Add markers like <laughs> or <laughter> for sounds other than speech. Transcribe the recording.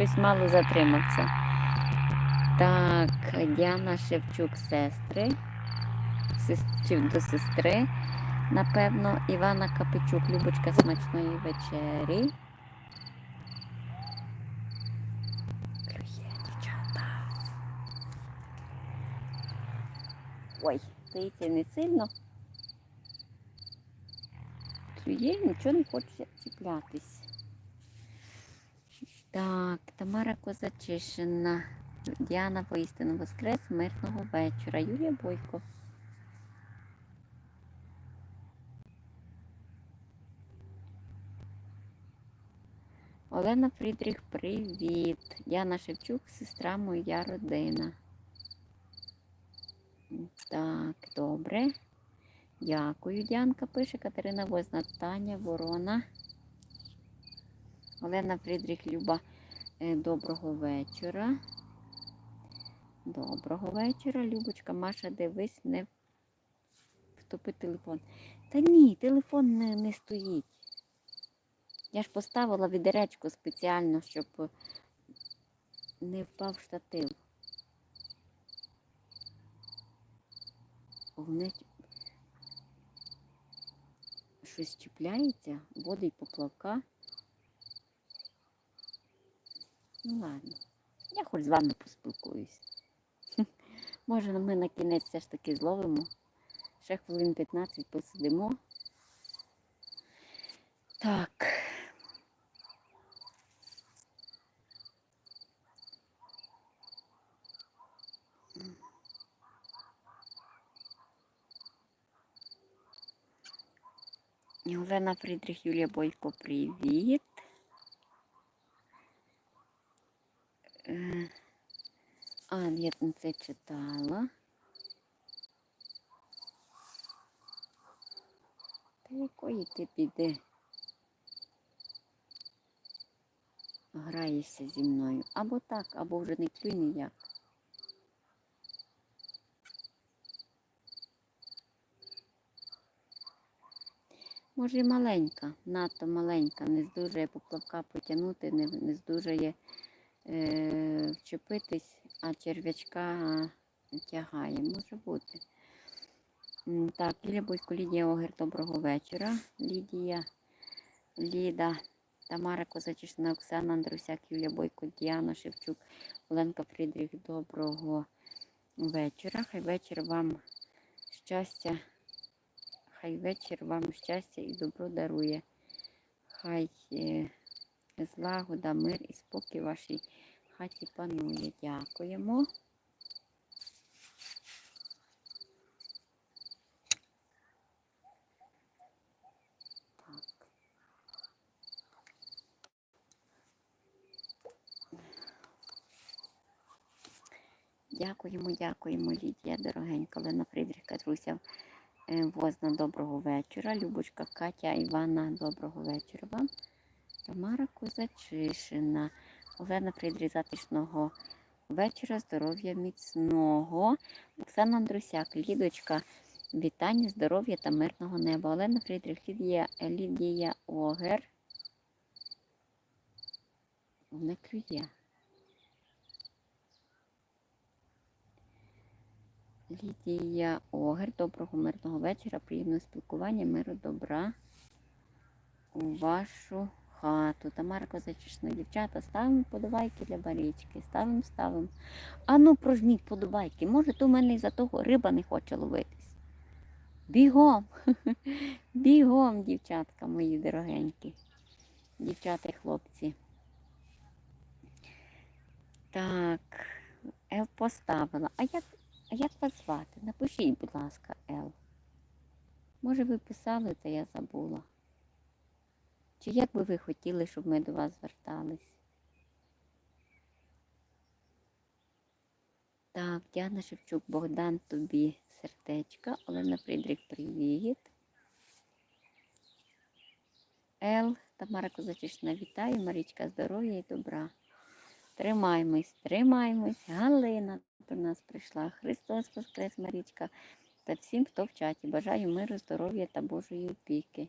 щось мало затримався. Так, Діана Шевчук, сестри. До сестри. Напевно, Івана Капичук, Любочка смачної вечері. Клює, дівчата. Ой, здається, не сильно. Клює, нічого не хоче чіплятись. Так, Тамара Козачишина. Діана поістину Воскрес, мирного вечора. Юлія Бойко. Олена Фрідріх, привіт. Діана Шевчук, сестра моя родина. Так, добре. Дякую, Діанка пише. Катерина Возна, Таня, Ворона. Олена Фрідріх, Люба. Е, Доброго вечора. Доброго вечора, Любочка. Маша, дивись, не втопи телефон. Та ні, телефон не, не стоїть. Я ж поставила відеречко спеціально, щоб не впав штатив. Головне, щось чіпляється, водить поплавка. Ну ладно, я хоч з вами поспілкуюсь. <laughs> Може, ми на кінець все ж таки зловимо. Ще хвилин 15 посидимо. Так. Олена Фрідріх, Юлія Бойко, привіт. Е, А, я це читала. Та якої ти піди? Граєшся зі мною. Або так, або вже не клюй ніяк. Може і маленька, надто маленька, не здужує поплавка потягнути, не, не здужує е, вчепитись, а черв'ячка тягає. Може бути. Так, Лілія Бойко, Лідія Огер, доброго вечора. Лідія, Ліда, Тамара Козачишина, Оксана Андрусяк, Юлія Бойко, Діана Шевчук, Оленка Фрідріх, доброго вечора. Хай вечір вам щастя. Хай вечір вам щастя і добро дарує. Хай е, злагода, мир і спокій вашій хаті панує. Дякуємо. Дякуємо, дякуємо, Лідія, дорогенька, Лена Фрідріх, Катруся, е, Возна, доброго вечора. Любочка, Катя, Івана, доброго вечора вам. Тамара Козачишина, Олена Фрідріх, затишного вечора, здоров'я міцного. Оксана Андрусяк, Лідочка, вітання, здоров'я та мирного неба. Олена Фрідріх, Лідія, Лідія Огер. Не клює. Лідія Огер, доброго мирного вечора, приємного спілкування, миру, добра у вашу хату. Тамара Козачишна, дівчата, ставимо подобайки для барічки. Ставимо, ставимо. А ну прожміть подобайки. Може, то в мене із-за того риба не хоче ловитись. Бігом! <laughs> Бігом, дівчатка мої дорогенькі. Дівчата і хлопці. Так, Ел поставила. А як а як вас звати? Напишіть, будь ласка, Ел. Може, ви писали, та я забула. Чи як би ви хотіли, щоб ми до вас звертались? Так, Діана Шевчук, Богдан тобі сердечка. Олена Фрідрік, привіт. Ел, Тамара Козачишна, вітаю, Марічка, здоров'я і добра. Тримаймось, тримаймось. Галина до нас прийшла. Христос Воскрес, Марічка. Та всім, хто в чаті. Бажаю миру, здоров'я та Божої опіки.